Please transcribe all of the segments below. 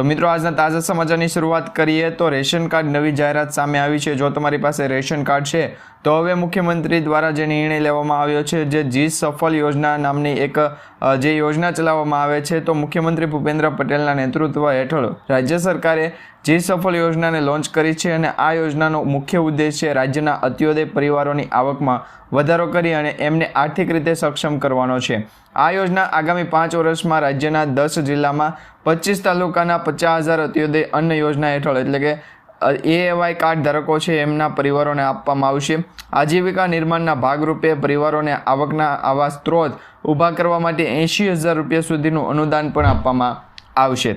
તો મિત્રો, આજના તાજા સમાચારની શરૂઆત કરીએ તો રેશન કાર્ડ નવી જાહેરાત સામે આવી છે. જો તમારી પાસે રેશન કાર્ડ છે, તો હવે મુખ્યમંત્રી દ્વારા જે નિર્ણય લેવામાં આવ્યો છે, જે જી સફળ યોજના નામની એક જે યોજના ચલાવવામાં આવે છે, તો મુખ્યમંત્રી ભૂપેન્દ્ર પટેલના નેતૃત્વ હેઠળ રાજ્ય સરકારે જી સફળ યોજનાને લોન્ચ કરી છે અને આ યોજનાનો મુખ્ય ઉદ્દેશ છે રાજ્યના અત્યોદય પરિવારોની આવકમાં વધારો કરી અને એમને આર્થિક રીતે સક્ષમ કરવાનો છે. આ યોજના આગામી પાંચ વર્ષમાં રાજ્યના દસ જિલ્લામાં પચીસ તાલુકાના પચાસ હજાર અત્યોદય અન્ન યોજના હેઠળ, એટલે કે એવાય કાર્ડ ધારકો છે એમના પરિવારોને આપવામાં આવશે. આજીવિકા નિર્માણના ભાગરૂપે પરિવારોને આવકના આવા સ્ત્રોત ઊભા કરવા માટે એંશી હજાર રૂપિયા સુધીનું અનુદાન પણ આપવામાં આવશે.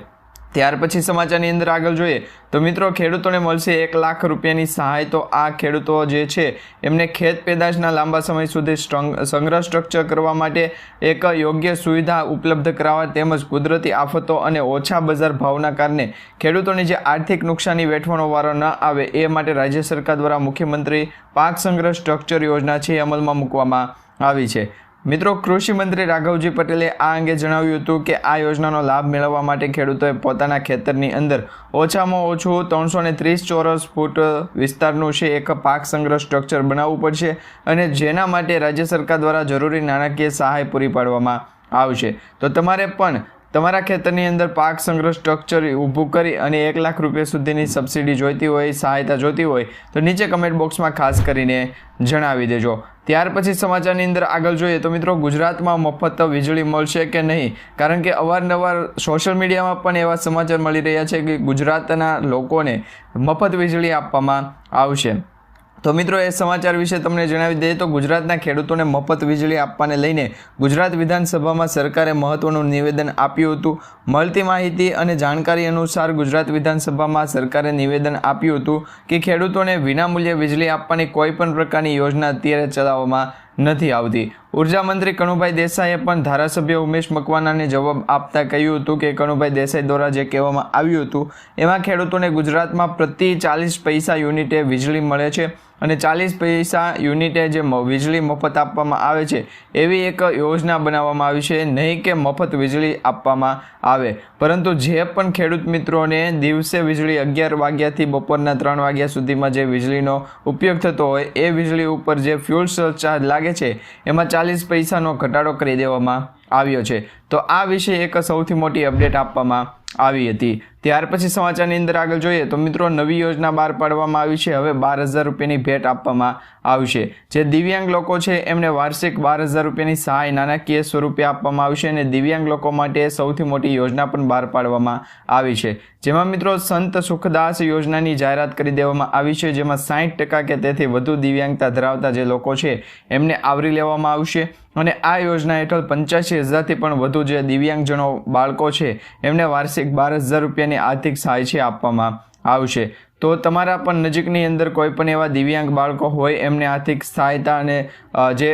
ત્યાર પછી સમાચારની અંદર આગળ જોઈએ તો મિત્રો ખેડૂતોને મળશે એક લાખ રૂપિયાની સહાય. તો આ ખેડૂતો જે છે, એમને ખેત પેદાશના લાંબા સમય સુધી સ્ટ્રંગ- સંગ્રહ સ્ટ્રક્ચર કરવા માટે એક યોગ્ય સુવિધા ઉપલબ્ધ કરાવવા તેમજ કુદરતી આફતો અને ઓછા બજાર ભાવના કારણે ખેડૂતોની જે આર્થિક નુકસાની વેઠવાનો વારો ન આવે એ માટે રાજ્ય સરકાર દ્વારા મુખ્યમંત્રી પાક સંગ્રહ સ્ટ્રક્ચર યોજના છે અમલમાં મૂકવામાં આવી છે. મિત્રો, કૃષિ મંત્રી રાઘવજી પટેલે આ અંગે જણાવ્યું હતું કે આ યોજનાનો લાભ મેળવવા માટે ખેડૂતોએ પોતાના ખેતરની અંદર ઓછામાં ઓછું ત્રણસો ને ત્રીસ ચોરસ ફૂટ વિસ્તારનું છે, એક પાક સંગ્રહ સ્ટ્રક્ચર બનાવવું પડશે અને જેના માટે રાજ્ય સરકાર દ્વારા જરૂરી નાણાકીય સહાય પૂરી પાડવામાં આવશે. તો તમારે પણ તમારા ખેતરની અંદર પાક સંગ્રહ સ્ટ્રક્ચર ઊભું કરી અને એક લાખ રૂપિયા સુધીની સબસિડી જોઈતી હોય, સહાયતા જોઈતી હોય, તો નીચે કમેન્ટ બોક્સમાં ખાસ કરીને જણાવી દેજો. ત્યાર પછી સમાચારની અંદર આગળ જોઈએ તો મિત્રો ગુજરાતમાં મફત વીજળી મળશે કે નહીં? કારણ કે અવારનવાર સોશિયલ મીડિયામાં પણ એવા સમાચાર મળી રહ્યા છે કે ગુજરાતના લોકોને મફત વીજળી આપવામાં આવશે. તો મિત્રો, એ સમાચાર વિશે તમને જણાવી દઈએ તો ગુજરાતના ખેડૂતોને મફત વીજળી આપવાને લઈને ગુજરાત વિધાનસભામાં સરકારે મહત્વનું નિવેદન આપ્યું હતું. મળતી માહિતી અને જાણકારી અનુસાર ગુજરાત વિધાનસભામાં સરકારે નિવેદન આપ્યું હતું કે ખેડૂતોને વિનામૂલ્યે વીજળી આપવાની કોઈ પણ પ્રકારની યોજના અત્યારે ચલાવવામાં નથી આવતી. ઊર્જા મંત્રી કણુભાઈ દેસાઈએ પણ ધારાસભ્ય ઉમેશ મકવાનાને જવાબ આપતા કહ્યું હતું કે કણુભાઈ દેસાઈ દ્વારા જે કહેવામાં આવ્યું હતું, એમાં ખેડૂતોને ગુજરાતમાં પ્રતિ ચાલીસ પૈસા યુનિટે વીજળી મળે છે. અને ચાલીસ પૈસા યુનિટે જે વીજળી મફત આપવામાં આવે છે, એવી એક યોજના બનાવવામાં આવી છે. નહીં કે મફત વીજળી આપવામાં આવે. પરંતુ જે પણ ખેડૂત મિત્રોને દિવસે વીજળી અગિયાર વાગ્યાથી બપોરના ત્રણ વાગ્યા સુધીમાં જે વીજળીનો ઉપયોગ થતો હોય, એ વીજળી ઉપર જે ફ્યુલ સરચાર્જ લાગે છે, એમાં ચાલીસ પૈસાનો ઘટાડો કરી દેવામાં આવ્યો છે. તો આ વિશે એક સૌથી મોટી અપડેટ આપવામાં આવી હતી. ત્યાર પછી સમાચારની અંદર આગળ જોઈએ તો મિત્રો નવી યોજના બહાર પાડવામાં આવી છે. હવે બાર હજાર રૂપિયાની ભેટ આપવામાં આવશે. જે દિવ્યાંગ લોકો છે એમને વાર્ષિક બાર હજાર રૂપિયાની સહાય નાણાકીય સ્વરૂપે આપવામાં આવશે અને દિવ્યાંગ લોકો માટે સૌથી મોટી યોજના પણ બહાર પાડવામાં આવી છે. જેમાં મિત્રો સંત સુખદાસ યોજનાની જાહેરાત કરી દેવામાં આવી છે. જેમાં સાઠ ટકા કે તેથી વધુ દિવ્યાંગતા ધરાવતા જે લોકો છે એમને આવરી લેવામાં આવશે અને આ યોજના હેઠળ પંચ્યાસી હજારથી પણ વધુ જે દિવ્યાંગજનો બાળકો છે એમને વાર્ષિક બાર હજાર રૂપિયાની આર્થિક સહાય છે આપવામાં આવશે. તો તમારા પણ નજીકની અંદર કોઈ પણ એવા દિવ્યાંગ બાળકો હોય, એમને આર્થિક સહાયતા અને જે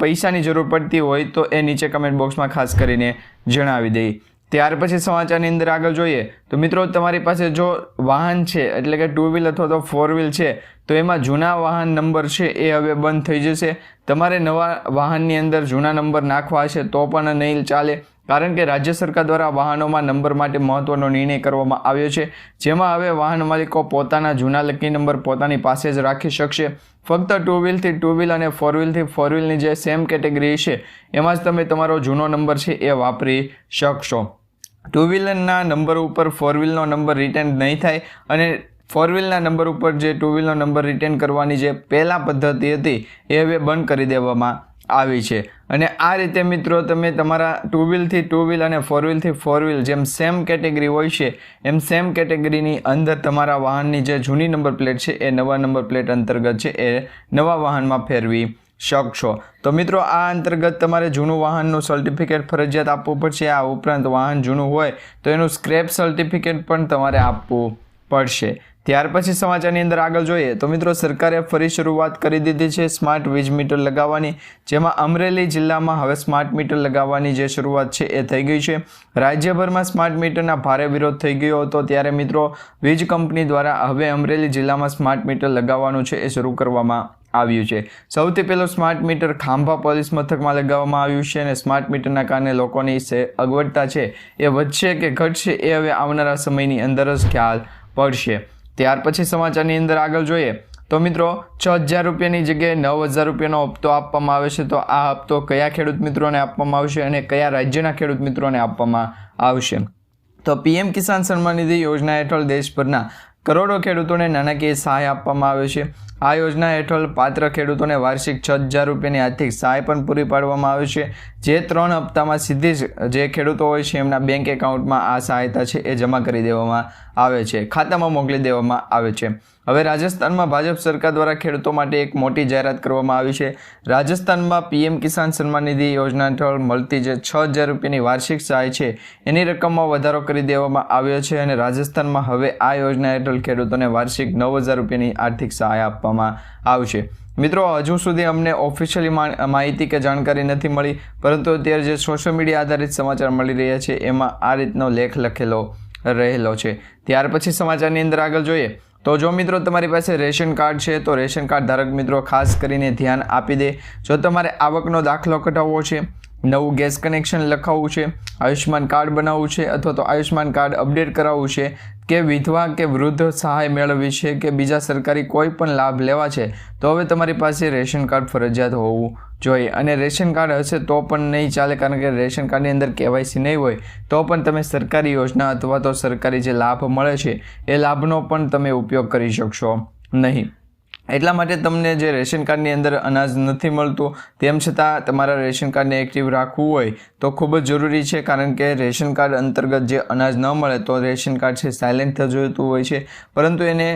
પૈસાની જરૂર પડતી હોય તો એ નીચે કમેન્ટ બોક્સમાં ખાસ કરીને જણાવી દઈએ ત્યાર પછી સમાચારની અંદર આગળ જોઈએ તો મિત્રો તમારી પાસે જો વાહન છે, એટલે કે ટુ વ્હીલ અથવા તો ફોર વ્હીલ છે, તો એમાં જૂના વાહન નંબર છે એ હવે બંધ થઈ જશે. તમારે નવા વાહનની અંદર જૂના નંબર નાખવા છે તો પણ નહીં ચાલે, કારણ કે રાજ્ય સરકાર દ્વારા વાહનોમાં નંબર માટે મહત્વનો નિર્ણય કરવામાં આવ્યો છે. જેમાં હવે વાહન માલિકો પોતાના જૂના લકી નંબર પોતાની પાસે જ રાખી શકશે. ફક્ત ટુ વ્હીલથી ટુ વ્હીલ અને ફોર વ્હીલથી ફોર વ્હીલની જે સેમ કેટેગરી છે, એમાં જ તમે તમારો જૂનો નંબર છે એ વાપરી શકશો. ટુ વ્હીલરના નંબર ઉપર ફોર વ્હીલનો નંબર રિટર્ન નહીં થાય અને ફોર વ્હીલના નંબર ઉપર જે ટુ વ્હીલનો નંબર રિટર્ન કરવાની જે પહેલાં પદ્ધતિ હતી, એ હવે બંધ કરી દેવામાં આવી છે. અને આ રીતે મિત્રો તમે તમારા ટુ વ્હીલથી ટુ વ્હીલ અને ફોર વ્હીલથી ફોર વ્હીલ જેમ સેમ કેટેગરી હોય છે, એમ સેમ કેટેગરીની અંદર તમારા વાહનની જે જૂની નંબર પ્લેટ છે, એ નવા નંબર પ્લેટ અંતર્ગત છે, એ નવા વાહનમાં ફેરવી શકશો તો મિત્રો, આ અંતર્ગત તમારે જૂનું વાહનનું સર્ટિફિકેટ ફરજિયાત આપવું પડશે. આ ઉપરાંત વાહન જૂનું હોય તો એનું સ્ક્રેપ સર્ટિફિકેટ પણ તમારે આપવું પડશે. ત્યાર પછી સમાચારની અંદર આગળ જોઈએ તો મિત્રો, સરકારે ફરી શરૂઆત કરી દીધી છે સ્માર્ટ વીજ મીટર લગાવવાની. જેમાં અમરેલી જિલ્લામાં હવે સ્માર્ટ મીટર લગાવવાની જે શરૂઆત છે એ થઈ ગઈ છે. રાજ્યભરમાં સ્માર્ટ મીટરના ભારે વિરોધ થઈ ગયો હતો. ત્યારે મિત્રો, વીજ કંપની દ્વારા હવે અમરેલી જિલ્લામાં સ્માર્ટ મીટર લગાવવાનું છે એ શરૂ કરવામાં આવ્યું છે. સૌથી પહેલો સ્માર્ટ મીટર ખાંભા પોલીસ મથકમાં લગાવવામાં આવ્યું છે અને સ્માર્ટ મીટરના કારણે લોકોની અગવડતા છે એ વધશે કે ઘટશે એ હવે આવનારા સમયની અંદર જ ખ્યાલ પડશે. ત્યાર પછી સમાચારની અંદર આગળ જોઈએ. તો મિત્રો, છ હજાર રૂપિયાની જગ્યાએ નવ હજાર રૂપિયાનો હપ્તો આપવામાં આવે છે. તો આ હપ્તો કયા ખેડૂત મિત્રોને આપવામાં આવશે અને કયા રાજ્યના ખેડૂત મિત્રોને આપવામાં આવશે? તો પીએમ કિસાન સન્માન નિધિ યોજના હેઠળ દેશભરના કરોડો ખેડૂતોને નાણાકીય સહાય આપવામાં આવે છે. આ યોજના હેઠળ પાત્ર ખેડૂતોને વાર્ષિક છ હજાર રૂપિયાની આર્થિક સહાય પણ પૂરી પાડવામાં આવે છે. જે ત્રણ હપ્તામાં સીધી જ જે ખેડૂતો હોય છે, એમના બેંક એકાઉન્ટમાં આ સહાયતા છે એ જમા કરી દેવામાં આવે છે. ખાતામાં મોકલી દેવામાં આવે છે. હવે રાજસ્થાનમાં ભાજપ સરકાર દ્વારા ખેડૂતો માટે એક મોટી જાહેરાત કરવામાં આવી છે. રાજસ્થાનમાં પીએમ કિસાન સન્માન નિધિ યોજના હેઠળ મળતી જે છ હજાર રૂપિયાની વાર્ષિક સહાય છે, એની રકમમાં વધારો કરી દેવામાં આવ્યો છે અને રાજસ્થાનમાં હવે આ યોજના હેઠળ ખેડૂતોને વાર્ષિક નવ હજાર રૂપિયાની આર્થિક સહાય આપવામાં આવશે મિત્રો, હજુ સુધી અમને ઓફિશિયલી માહિતી કે જાણકારી નથી મળી, પરંતુ અત્યારે જે સોશિયલ મીડિયા આધારિત સમાચાર મળી રહ્યા છે, એમાં આ રીતનો લેખ લખેલો રહેલો છે. ત્યાર પછી સમાચારની અંદર આગળ જોઈએ, તો જો મિત્રો તમારી પાસે રેશન કાર્ડ છે, તો રેશન કાર્ડ ધારક મિત્રો ખાસ કરીને ધ્યાન આપી દે. જો તમારે આવકનો દાખલો કઢાવવો છે, નવું ગેસ કનેક્શન લખાવવું છે, આયુષ્યમાન કાર્ડ બનાવવું છે, અથવા તો આયુષ્યમાન કાર્ડ અપડેટ કરાવવું છે કે વિધવા કે વૃદ્ધ સહાય મેળવવી છે કે બીજા સરકારી કોઈ પણ લાભ લેવા છે, તો હવે તમારી પાસે રેશન કાર્ડ ફરજિયાત હોવું જોઈએ. અને રેશન કાર્ડ હશે તો પણ નહીં ચાલે, કારણ કે રેશન કાર્ડની અંદર કેવાયસી નહીં હોય, તો પણ તમે સરકારી યોજના અથવા તો સરકારી જે લાભ મળે છે, એ લાભનો પણ તમે ઉપયોગ કરી શકશો નહીં. એટલા માટે તમને જે રેશન કાર્ડની અંદર અનાજ નથી મળતું, તેમ છતાં તમારા રેશન કાર્ડને એક્ટિવ રાખવું હોય તો ખૂબ જ જરૂરી છે, કારણ કે રેશન કાર્ડ અંતર્ગત જે અનાજ ન મળે તો રેશન કાર્ડ છે સાયલેન્ટ જતું હોય છે. પરંતુ એને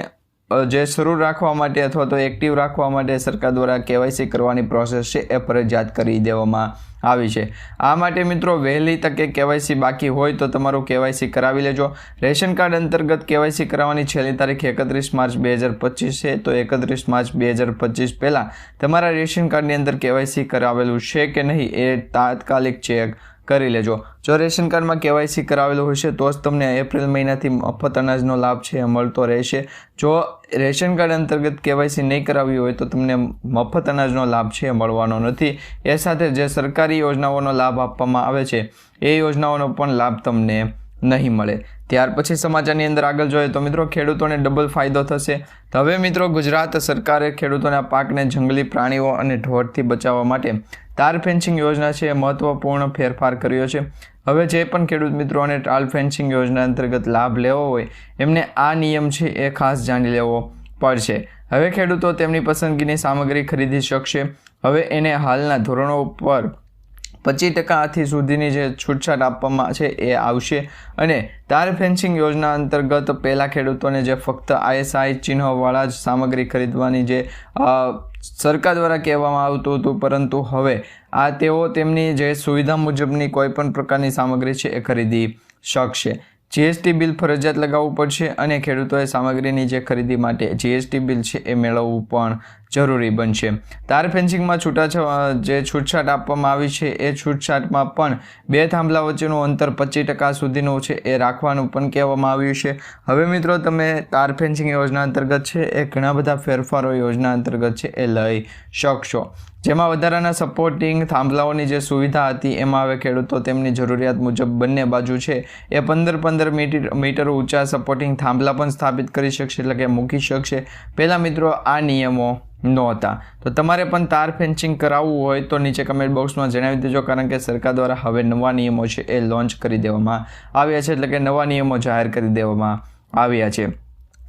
જે શરૂ રાખવા માટે અથવા તો એક્ટિવ રાખવા માટે સરકાર દ્વારા કેવાયસી કરવાની પ્રોસેસ છે એ ફરજિયાત કરી દેવામાં આવી છે. આ માટે મિત્રો વહેલી તકે કેવાયસી બાકી હોય તો તમારું કેવાયસી કરાવી લેજો. રેશન કાર્ડ અંતર્ગત કેવાયસી કરાવવાની છેલ્લી તારીખ એકત્રીસ માર્ચ બે હજાર પચીસ છે. તો એકત્રીસ માર્ચ બે હજાર પચીસ પહેલાં તમારા રેશન કાર્ડની અંદર કેવાયસી કરાવેલું છે કે નહીં એ તાત્કાલિક ચેક કરી લેજો. જો રેશન કાર્ડમાં કેવાયસી કરાવેલું હશે તો જ તમને એપ્રિલ મહિનાથી મફત અનાજનો લાભ છે એ મળતો રહેશે. જો રેશન કાર્ડ અંતર્ગત કેવાયસી નહીં કરાવી હોય, તો તમને મફત અનાજનો લાભ છે એ મળવાનો નથી. એ સાથે જે સરકારી યોજનાઓનો લાભ આપવામાં આવે છે, એ યોજનાઓનો પણ લાભ તમને નહીં મળે. ત્યાર પછી સમાચારની અંદર આગળ જોઈએ તો મિત્રો, ખેડૂતોને ડબલ ફાયદો થશે. હવે મિત્રો, ગુજરાત સરકારે ખેડૂતોના પાકને જંગલી પ્રાણીઓ અને ઢોરથી બચાવવા માટે તાર ફેન્સિંગ યોજના છે એ મહત્વપૂર્ણ ફેરફાર કર્યો છે. હવે જે પણ ખેડૂત મિત્રોને ટાલ ફેન્સિંગ યોજના અંતર્ગત લાભ લેવો હોય, એમને આ નિયમ છે એ ખાસ જાણી લેવો પડશે. હવે ખેડૂતો તેમની પસંદગીની સામગ્રી ખરીદી શકશે. હવે એને હાલના ધોરણો ઉપર પચીસ ટકાથી સુધીની જે છૂટછાટ આપવામાં છે એ આવશે. અને તાર ફેન્સિંગ યોજના અંતર્ગત પહેલાં ખેડૂતોને જે ફક્ત આઈએસઆઈ ચિહ્નવાળા જ સામગ્રી ખરીદવાની જે સરકાર દ્વારા કહેવામાં આવતું હતું, પરંતુ હવે આ તેઓ તેમની જે સુવિધા મુજબની કોઈ પણ પ્રકારની સામગ્રી છે એ ખરીદી શકશે. જીએસટી બિલ ફરજિયાત લગાવવું પડશે અને ખેડૂતોએ સામગ્રીની જે ખરીદી માટે જીએસટી બિલ છે એ મેળવવું પણ જરૂરી બનશે. તાર ફેન્સિંગમાં છૂટા જે છૂટછાટ આપવામાં આવી છે, એ છૂટછાટમાં પણ બે થાંભલા વચ્ચેનું અંતર પચીસ ટકા સુધીનું છે, એ રાખવાનું પણ કહેવામાં આવ્યું છે. હવે મિત્રો, તમે તાર ફેન્સિંગ યોજના અંતર્ગત છે, એ ઘણા બધા ફેરફારો યોજના અંતર્ગત છે, એ લઈ શકશો. જેમાં વધારાના સપોર્ટિંગ થાંભલાઓની જે સુવિધા હતી, એમાં હવે ખેડૂતો તેમની જરૂરિયાત મુજબ બંને બાજુ છે. એ પંદર પંદર મીટર મીટર ઊંચા સપોર્ટિંગ થાંભલા પણ સ્થાપિત કરી શકશે, એટલે કે મૂકી શકશે. પહેલાં મિત્રો, આ નિયમો નહોતા. તો તમારે પણ તાર ફેન્સિંગ કરાવવું હોય તો નીચે કમેન્ટ બોક્સમાં જણાવી દેજો, કારણ કે સરકાર દ્વારા હવે નવા નિયમો છે એ લોન્ચ કરી દેવામાં આવ્યા છે, એટલે કે નવા નિયમો જાહેર કરી દેવામાં આવ્યા છે.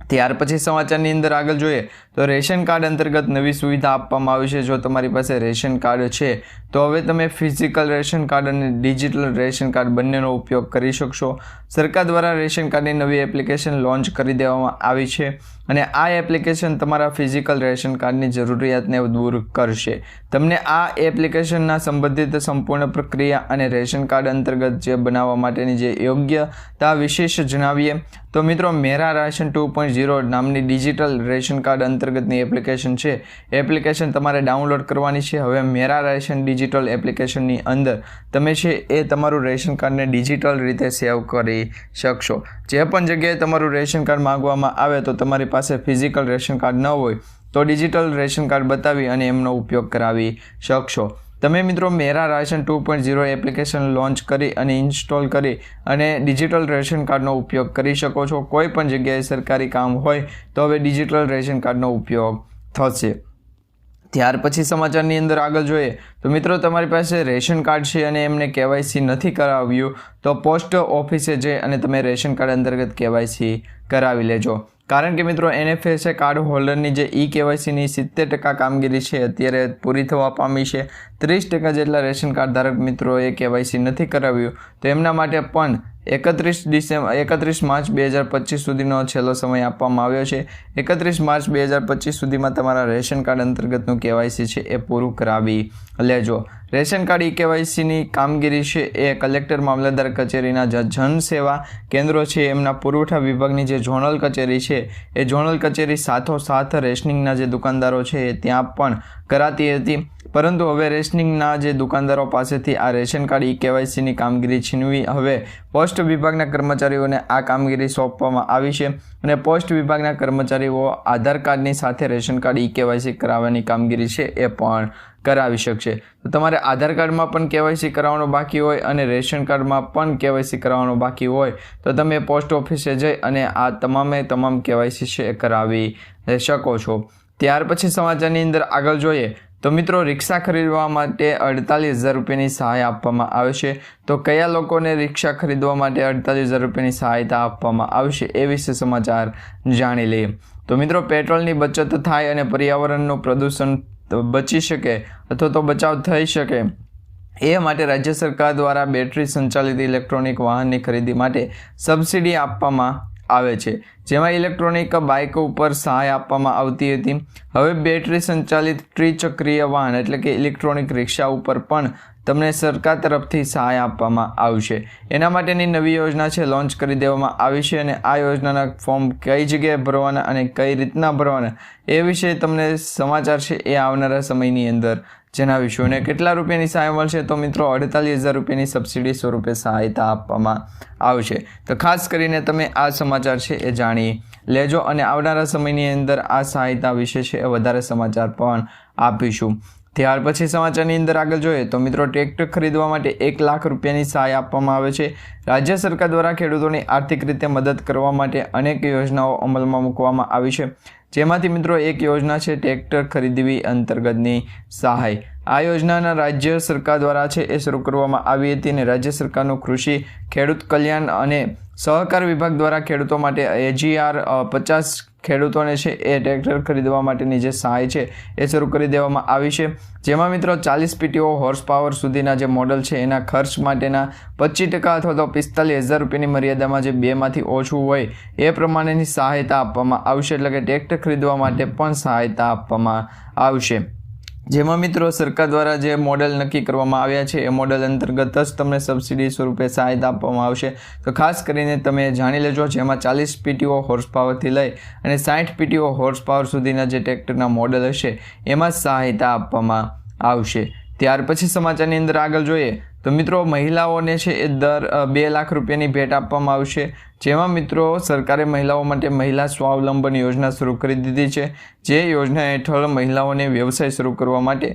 ત્યાર પછી સમાચારની અંદર આગળ જોઈએ તો રેશન કાર્ડ અંતર્ગત નવી સુવિધા આપવામાં આવી છે. જો તમારી પાસે રેશન કાર્ડ છે, તો હવે તમે ફિઝિકલ રેશન કાર્ડ અને ડિજિટલ રેશન કાર્ડ બંનેનો ઉપયોગ કરી શકશો. સરકાર દ્વારા રેશન કાર્ડની નવી એપ્લિકેશન લોન્ચ કરી દેવામાં આવી છે અને આ એપ્લિકેશન તમારા ફિઝિકલ રેશન કાર્ડની જરૂરિયાતને દૂર કરશે. તમને આ એપ્લિકેશનના સંબંધિત સંપૂર્ણ પ્રક્રિયા અને રેશન કાર્ડ અંતર્ગત જે બનાવવા માટેની જે યોગ્યતા વિશેષ જણાવીએ તો મિત્રો, Mera Ration two point zero નામની ડિજિટલ રેશન કાર્ડ અંતર્ગતની એપ્લિકેશન છે. એપ્લિકેશન તમારે ડાઉનલોડ કરવાની છે. હવે મેરા રાશન ડિજિટલ એપ્લિકેશનની અંદર તમે છે એ તમારું રેશન કાર્ડને ડિજિટલ રીતે સેવ કરી શકશો. જે પણ જગ્યાએ તમારું રેશન કાર્ડ માંગવામાં આવે તો તમારી પાસે ફિઝિકલ રેશન કાર્ડ ન હોય તો ડિજિટલ રેશન કાર્ડ બતાવી અને એમનો ઉપયોગ કરાવી શકશો. તમે મિત્રો Mera Ration two point zero application launch કરી અને ઇન્સ્ટોલ કરી અને ડિજિટલ રેશન કાર્ડનો ઉપયોગ કરી શકો છો. કોઈ પણ જગ્યાએ સરકારી કામ હોય તો હવે ડિજિટલ રેશન કાર્ડનો ઉપયોગ થશે. ત્યાર પછી સમાચારની અંદર આગળ જોઈએ તો મિત્રો તમારી પાસે રેશન કાર્ડ છે અને એમને કેવાયસી નથી કરાવ્યું તો પોસ્ટ ઓફિસે જઈ અને તમે રેશન કાર્ડ અંતર્ગત કેવાયસી કરાવી લેજો. કારણ કે મિત્રો એનએફએસએ કાર્ડ હોલ્ડરની જે ઈ કેવાયસીની સિત્તેર ટકા કામગીરી છે, અત્યારે પૂરી થવા પામી છે. ત્રીસ ટકા જેટલા રેશન કાર્ડ ધારક મિત્રોએ કેવાયસી નથી કરાવ્યું, તો એમના માટે પણ એકત્રીસ ડિસેમ્બર એકત્રીસ માર્ચ બે હજાર પચીસ સુધીનો છેલ્લો સમય આપવામાં આવ્યો છે. એકત્રીસ માર્ચ બે હજાર પચીસ સુધીમાં તમારા રેશન કાર્ડ અંતર્ગતનું કેવાયસી છે એ પૂરું કરાવી લેજો. રેશન કાર્ડ ઈ કેવાયસીની કામગીરી છે એ કલેક્ટર, મામલતદાર કચેરીના જે જન સેવા કેન્દ્રો છે. એમના પુરવઠા વિભાગની જે ઝોનલ કચેરી છે એ ઝોનલ કચેરી સાથોસાથ રેશનિંગના જે દુકાનદારો છે એ ત્યાં પણ કરાતી હતી. પરંતુ હવે રેશનિંગના જે દુકાનદારો પાસેથી આ રેશન કાર્ડ ઈ કેવાયસીની કામગીરી છીનવી હવે પોસ્ટ વિભાગના કર્મચારીઓને આ કામગીરી સોંપવામાં આવી છે અને પોસ્ટ વિભાગના કર્મચારીઓ આધાર કાર્ડની સાથે રેશન કાર્ડ ઈ કેવાયસી કરાવવાની કામગીરી છે એ પણ કરાવી શકશે. તો તમારે આધાર કાર્ડમાં પણ કેવાયસી કરાવવાનું બાકી હોય અને રેશન કાર્ડમાં પણ કેવાયસી કરાવવાનું બાકી હોય તો તમે પોસ્ટ ઓફિસે જઈ અને આ તમામે તમામ કેવાયસી છે કરાવી શકો છો. ત્યાર પછી સમાચારની અંદર આગળ જોઈએ તો મિત્રો, રિક્ષા ખરીદવા માટે અડતાલીસ હજાર રૂપિયાની સહાય આપવામાં આવશે. તો કયા લોકોને રિક્ષા ખરીદવા માટે અડતાલીસ હજાર રૂપિયાની સહાયતા આપવામાં આવશે એ વિશે સમાચાર જાણી લઈએ. તો મિત્રો, પેટ્રોલની બચત થાય અને પર્યાવરણનું પ્રદૂષણ બચી શકે અથવા તો બચાવ થઈ શકે એ માટે રાજ્ય સરકાર દ્વારા બેટરી સંચાલિત ઇલેક્ટ્રોનિક વાહનની ખરીદી માટે સબસિડી આપવામાં આવે છે. જેમાં ઇલેક્ટ્રોનિક બાઇક ઉપર સહાય આપવામાં આવતી હતી. હવે બેટરી સંચાલિત ત્રિચક્રીય વાહન એટલે કે ઇલેક્ટ્રોનિક રિક્ષા ઉપર પણ તમને સરકાર તરફથી સહાય આપવામાં આવશે. એના માટેની નવી યોજના છે, લોન્ચ કરી દેવામાં આવી છે અને આ યોજનાના ફોર્મ કઈ જગ્યાએ ભરવાના અને કઈ રીતના ભરવાના એ વિશે તમને સમાચાર છે એ આવનારા સમયની અંદર જણાવીશું. અને કેટલા રૂપિયાની સહાય મળશે તો મિત્રો અડતાલીસ હજાર રૂપિયાની સબસિડી સ્વરૂપે સહાયતા આપવામાં આવશે. તો ખાસ કરીને તમે આ સમાચાર છે એ જાણી લેજો અને આવનારા સમયની અંદર આ સહાયતા વિશે છે એ વધારે સમાચાર પણ આપીશું. ત્યાર પછી સમાચારની અંદર આગળ જોઈએ તો મિત્રો ટ્રેક્ટર ખરીદવા માટે એક લાખ રૂપિયાની સહાય આપવામાં આવે છે. રાજ્ય સરકાર દ્વારા ખેડૂતોની આર્થિક રીતે મદદ કરવા માટે અનેક યોજનાઓ અમલમાં મૂકવામાં આવી છે. જેમાંથી મિત્રો એક યોજના છે ટ્રેક્ટર ખરીદવી અંતર્ગતની સહાય. આ યોજનાના રાજ્ય સરકાર દ્વારા છે એ શરૂ કરવામાં આવી હતી અને રાજ્ય સરકારનું કૃષિ, ખેડૂત કલ્યાણ અને સહકાર વિભાગ દ્વારા ખેડૂતો માટે એજીઆર પચાસ ખેડૂતોને છે એ ટ્રેક્ટર ખરીદવા માટેની જે સહાય છે એ શરૂ કરી દેવામાં આવી છે. જેમાં મિત્રો ચાલીસ પીટીઓ હોર્સ પાવર સુધીના જે મોડલ છે એના ખર્ચ માટેના પચીસ ટકા અથવા તો પિસ્તાલીસ હજાર રૂપિયાની મર્યાદામાં જે બેમાંથી ઓછું હોય એ પ્રમાણેની સહાયતા આપવામાં આવશે. એટલે કે ટ્રેક્ટર ખરીદવા માટે પણ સહાયતા આપવામાં આવશે. જેમાં મિત્રો સરકાર દ્વારા જે મોડેલ નક્કી કરવામાં આવ્યા છે, એ મોડેલ અંતર્ગત જ તમને સબસિડી સ્વરૂપે સહાયતા આપવામાં આવશે. તો ખાસ કરીને તમે જાણી લેજો, જેમાં ચાલીસ પીટીઓ હોર્સ પાવરથી લઈ અને સાઠ પીટીઓ હોર્સ પાવર સુધીના જે ટ્રેક્ટરના મોડેલ હશે, એમાં સહાયતા આપવામાં આવશે. ત્યાર પછી સમાચારની અંદર આગળ જોઈએ તો મિત્રો મહિલાઓને છે એ દર બે લાખ રૂપિયાની ભેટ આપવામાં આવશે. જેમાં મિત્રો સરકારે મહિલાઓ માટે મહિલા સ્વાવલંબન યોજના શરૂ કરી દીધી છે. જે યોજના હેઠળ મહિલાઓને વ્યવસાય શરૂ કરવા માટે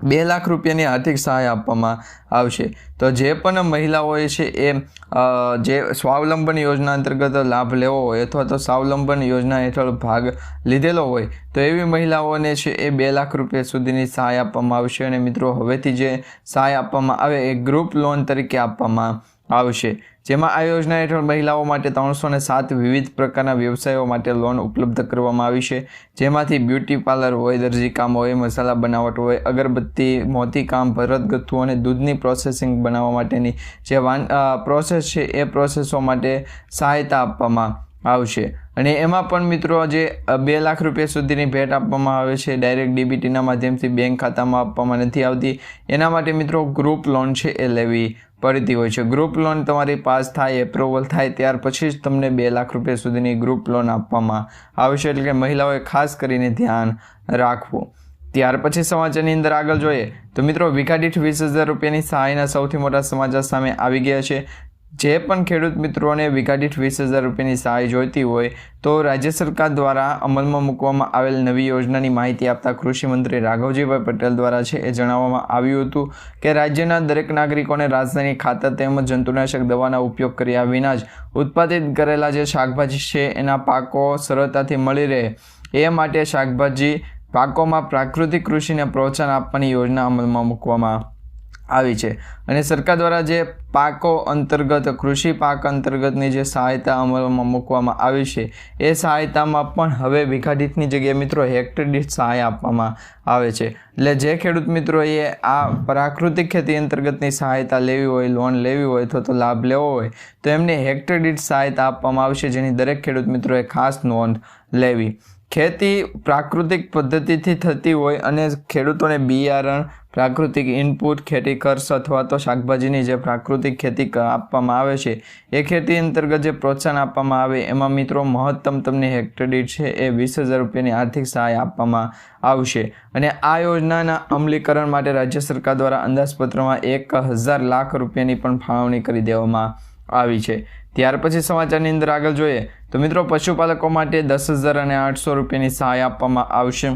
બે લાખ રૂપિયાની આર્થિક સહાય આપવામાં આવશે. તો જે પણ મહિલાઓએ છે એ જે સ્વાવલંબન યોજના અંતર્ગત લાભ લેવો હોય અથવા તો સ્વાવલંબન યોજના હેઠળ ભાગ લીધેલો હોય, તો એવી મહિલાઓને છે એ બે લાખ રૂપિયા સુધીની સહાય આપવામાં આવશે અને મિત્રો, હવેથી જે સહાય આપવામાં આવે એ ગ્રુપ લોન તરીકે આપવામાં આવશે. જેમાં આ યોજના હેઠળ મહિલાઓ માટે ત્રણસો ને સાત વિવિધ પ્રકારના વ્યવસાયો માટે લોન ઉપલબ્ધ કરવામાં આવી છે. જેમાંથી બ્યુટી પાર્લર હોય, દરજી કામ હોય, મસાલા બનાવટ હોય, અગરબત્તી મોતીકામ ભરતગથ્થુ અને દૂધની પ્રોસેસિંગ બનાવવા માટેની જે વાન પ્રોસેસ છે, એ પ્રોસેસો માટે સહાયતા આપવામાં આવશે. અને એમાં પણ મિત્રો જે બે લાખ રૂપિયા સુધીની ભેટ આપવામાં આવે છે ડાયરેક્ટ ડીબીટીના માધ્યમથી બેંક ખાતામાં આપવામાં નથી આવતી. એના માટે મિત્રો ગ્રુપ લોન છે એ લેવી પડતી હોય છે. ગ્રુપ લોન તમારી પાસ થાય એપ્રુવલ થાય, ત્યાર પછી જ તમને બે લાખ રૂપિયા સુધીની ગ્રુપ લોન આપવામાં આવશે. એટલે કે મહિલાઓએ ખાસ કરીને ધ્યાન રાખવું. ત્યાર પછી સમાચારની અંદર આગળ જોઈએ. તો મિત્રો વીઘા દીઠ વીસ હજાર રૂપિયાની સહાયના સૌથી મોટા સમાચાર સામે આવી ગયા છે. જે પણ ખેડૂત મિત્રોને વીઘા દીઠ વીસ હજાર રૂપિયાની સહાય જોઈતી હોય તો રાજ્ય સરકાર દ્વારા અમલમાં મૂકવામાં આવેલ નવી યોજનાની માહિતી આપતા કૃષિમંત્રી રાઘવજીભાઈ પટેલ દ્વારા છે એ જણાવવામાં આવ્યું હતું કે રાજ્યના દરેક નાગરિકોને રાસાયણિક ખાતર તેમજ જંતુનાશક દવાના ઉપયોગ કર્યા વિના જ ઉત્પાદિત કરેલા જે શાકભાજી છે એના પાકો સરળતાથી મળી રહે. એ માટે શાકભાજી પાકોમાં પ્રાકૃતિક કૃષિને પ્રોત્સાહન આપવાની યોજના અમલમાં મૂકવામાં આવી છે. અને સરકાર દ્વારા જે પાકો અંતર્ગત, કૃષિ પાક અંતર્ગતની જે સહાયતા અમલમાં મૂકવામાં આવી છે, એ સહાયતામાં પણ હવે વીઘા જગ્યાએ મિત્રો હેક્ટર દીઠ સહાય આપવામાં આવે છે. એટલે જે ખેડૂત મિત્રોએ આ પ્રાકૃતિક ખેતી અંતર્ગતની સહાયતા લેવી હોય, લોન લેવી હોય, અથવા તો લાભ લેવો હોય, તો એમને હેક્ટર દીઠ સહાયતા આપવામાં આવશે, જેની દરેક ખેડૂત મિત્રોએ ખાસ નોંધ લેવી. ખેતી પ્રાકૃતિક પદ્ધતિથી થતી હોય અને ખેડૂતોને બિયારણ, પ્રાકૃતિક ઇનપુટ ખેતી ખર્ચ અથવા તો શાકભાજીની જે પ્રાકૃતિક ખેતી આપવામાં આવે છે, એ ખેતી અંતર્ગત જે પ્રોત્સાહન આપવામાં આવે, એમાં મિત્રો મહત્તમ તમને હેક્ટર દીઠ છે એ વીસ હજાર રૂપિયાની આર્થિક સહાય આપવામાં આવશે. અને આ યોજનાના અમલીકરણ માટે રાજ્ય સરકાર દ્વારા અંદાજપત્રમાં એક હજાર લાખ રૂપિયાની પણ ફાળવણી કરી દેવામાં આવી છે. ત્યાર પછી સમાચારની અંદર આગળ જોઈએ તો મિત્રો પશુપાલકો માટે દસ હજાર અને આઠસો રૂપિયાની સહાય આપવામાં આવશે.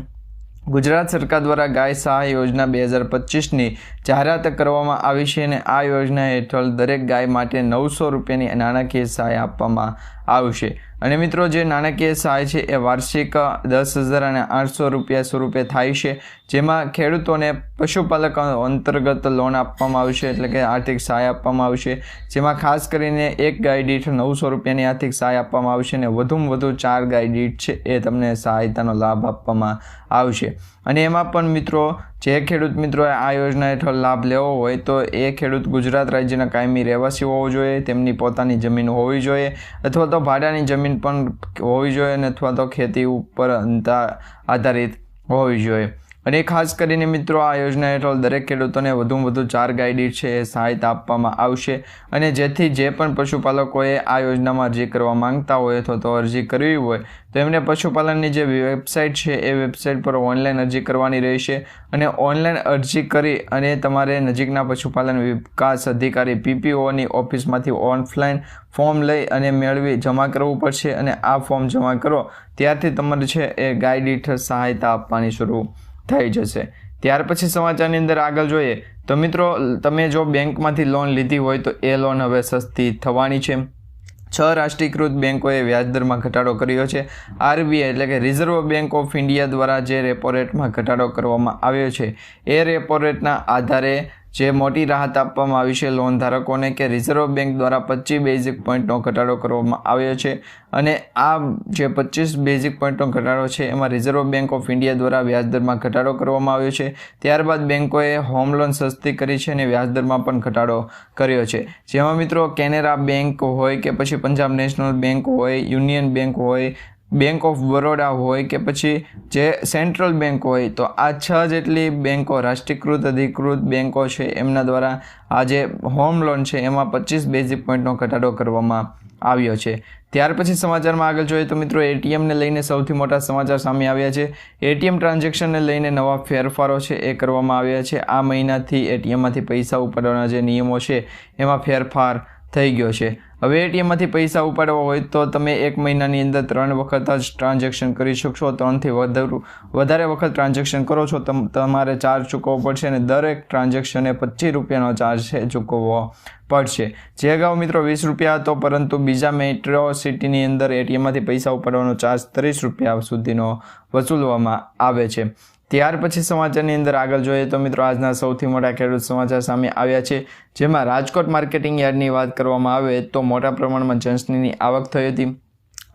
ગુજરાત સરકાર દ્વારા ગાય સહાય યોજના બે હજાર પચીસની જાહેરાત કરવામાં આવી છે અને આ યોજના હેઠળ દરેક ગાય માટે નવસો રૂપિયાની નાણાકીય સહાય આપવામાં આવશે. અને મિત્રો જે નાણાકીય સહાય છે એ વાર્ષિક દસ હજાર અને આઠસો રૂપિયા સ્વરૂપે થાય છે. જેમાં ખેડૂતોને પશુપાલક અંતર્ગત લોન આપવામાં આવશે, એટલે કે આર્થિક સહાય આપવામાં આવશે. જેમાં ખાસ કરીને એક ગાય દીઠ નવસો રૂપિયાની આર્થિક સહાય આપવામાં આવશે અને વધુમાં વધુ ચાર ગાય દીઠ છે એ તમને સહાયતાનો લાભ આપવામાં આવશે. અને એમાં પણ મિત્રો, જે ખેડૂત મિત્રોએ આ યોજના હેઠળ લાભ લેવો હોય તો એ ખેડૂત ગુજરાત રાજ્યના કાયમી રહેવાસી હોવો જોઈએ, તેમની પોતાની જમીન હોવી જોઈએ, અથવા તો ભાડાની જમીન પણ હોવી જોઈએ અને અથવા તો ખેતી ઉપર આધારિત હોવી જોઈએ. અને ખાસ કરીને મિત્રો, આ યોજના હેઠળ દરેક ખેડૂતોને વધુમાં વધુ ચાર ગાઈડી છે એ સહાયતા આપવામાં આવશે. અને જેથી જે પણ પશુપાલકોએ આ યોજનામાં અરજી કરવા માંગતા હોય અથવા તો અરજી કરવી હોય, તો એમને પશુપાલનની જે વેબસાઇટ છે એ વેબસાઇટ પર ઓનલાઈન અરજી કરવાની રહેશે. અને ઓનલાઈન અરજી કરી અને તમારે નજીકના પશુપાલન વિકાસ અધિકારી પીપીઓની ઓફિસમાંથી ઓનલાઈન ફોર્મ લઈ અને મેળવી જમા કરવું પડશે. અને આ ફોર્મ જમા કરો, ત્યારથી તમારે છે એ ગાઈડ હેઠળ સહાયતા આપવાની શરૂ થઈ જશે. ત્યાર પછી સમાચારની અંદર આગળ જોઈએ, તો મિત્રો, તમે જો બેંકમાંથી લોન લીધી હોય તો એ લોન હવે સસ્તી થવાની છે. છ રાષ્ટ્રીયકૃત બેન્કોએ વ્યાજદરમાં ઘટાડો કર્યો છે. આરબીઆઈ એટલે કે રિઝર્વ બેન્ક ઓફ ઇન્ડિયા દ્વારા જે રેપો રેટમાં ઘટાડો કરવામાં આવ્યો છે, એ રેપો રેટના આધારે જે મોટી રાહત આપવામાં આવી છે. લોન ધારકોને કે રિઝર્વ બેંક દ્વારા પચીસ બેઝિક પોઈન્ટનો ઘટાડો કરવામાં આવ્યો છે અને આ જે પચીસ બેઝિક પોઈન્ટનો ઘટાડો છે, એમાં રિઝર્વ બેંક ઓફ ઇન્ડિયા દ્વારા વ્યાજદરમાં ઘટાડો કરવામાં આવ્યો છે. ત્યારબાદ બેંકોએ હોમ લોન સસ્તી કરી છે અને વ્યાજદરમાં પણ ઘટાડો કર્યો છે. જેમાં મિત્રો કેનેરા બેંક હોય કે પછી પંજાબ નેશનલ બેંક હોય, યુનિયન બેંક હોય બેંક ઓફ બરોડા હોય કે પછી જે સેન્ટ્રલ બેંક હોય, તો આ છ જેટલી બેંકો રાષ્ટ્રીયકૃત, અધિકૃત બેંકો છે, એમના દ્વારા આ જે હોમ લોન છે, એમાં પચીસ બેઝિક પોઈન્ટનો ઘટાડો કરવામાં આવ્યો છે. ત્યાર પછી સમાચારમાં આગળ જોઈએ તો મિત્રો એટીએમને લઈને સૌથી મોટા સમાચાર સામે આવ્યા છે. એટીએમ ટ્રાન્ઝેક્શનને લઈને નવા ફેરફારો છે, એ કરવામાં આવ્યા છે. આ મહિનાથી એટીએમમાંથી પૈસા ઉપાડવાના જે નિયમો છે, એમાં ફેરફાર થઈ ગયો છે. હવે એટીએમમાંથી પૈસા ઉપાડવા હોય તો તમે એક મહિનાની અંદર ત્રણ વખત જ ટ્રાન્ઝેક્શન કરી શકશો. ત્રણથી વધુ, વધારે વખત ટ્રાન્ઝેક્શન કરો છો તમ, તમારે ચાર્જ ચૂકવવો પડશે અને દરેક ટ્રાન્ઝેક્શને પચીસ રૂપિયાનો ચાર્જ છે, ચૂકવવો પડશે. જે અગાઉ મિત્રો વીસ રૂપિયા હતો, પરંતુ બીજા મેટ્રો સિટીની અંદર એટીએમમાંથી પૈસા ઉપાડવાનો ચાર્જ ત્રીસ રૂપિયા સુધીનો વસૂલવામાં આવે છે. ત્યાર પછી સમાચારની અંદર આગળ જોઈએ તો મિત્રો આજના સૌથી મોટા ખેડૂત સમાચાર સામે આવ્યા છે, જેમાં રાજકોટ માર્કેટિંગ યાર્ડની વાત કરવામાં આવે તો મોટા પ્રમાણમાં જંસનીની આવક થઈ હતી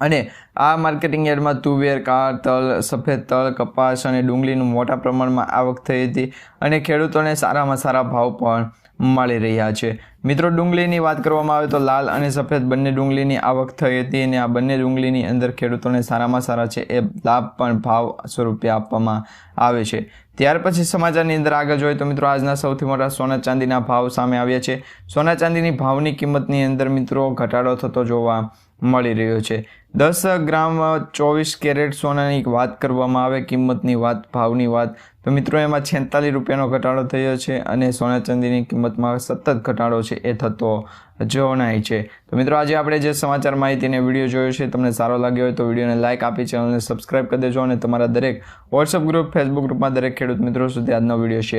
અને આ માર્કેટિંગ યાર્ડમાં તુવેર, કાળ, તલ, સફેદ તલ, કપાસ અને ડુંગળીનું મોટા પ્રમાણમાં આવક થઈ હતી અને ખેડૂતોને સારામાં સારા ભાવ પણ મળી રહ્યા છે. મિત્રો, ડુંગળીની વાત કરવામાં આવે તો લાલ અને સફેદ બંને ડુંગળીની આવક થઈ હતી અને આ બંને ડુંગળીની અંદર ખેડૂતોને સારામાં સારા છે એ લાભ પણ ભાવ સ્વરૂપે આપવામાં આવે છે. ત્યાર પછી સમાચારની અંદર આગળ જોઈએ તો મિત્રો, આજના સૌથી મોટા સોના ચાંદીના ભાવ સામે આવ્યા છે. સોના ચાંદીની ભાવની કિંમતની અંદર મિત્રો, ઘટાડો થતો જોવા મળી રહ્યો છે. દસ ગ્રામ ચોવીસ કેરેટ સોનાની વાત કરવામાં આવે, કિંમતની વાત, ભાવની વાત તો મિત્રો, એમાં છેતાલીસ રૂપિયાનો ઘટાડો થયો છે અને સોના ચાંદીની કિંમતમાં સતત ઘટાડો છે, એ થતો જણાય છે. તો મિત્રો, આજે આપણે જે સમાચાર માહિતીને વીડિયો જોયો છે, તમને સારો લાગ્યો હોય તો વિડીયોને લાઇક આપી, ચેનલને સબસ્ક્રાઇબ કરી દેજો અને તમારા દરેક વોટ્સઅપ ગ્રુપ ફેસબુક ગ્રુપમાં દરેક ખેડૂત મિત્રો સુધી આજનો વીડિયો શેર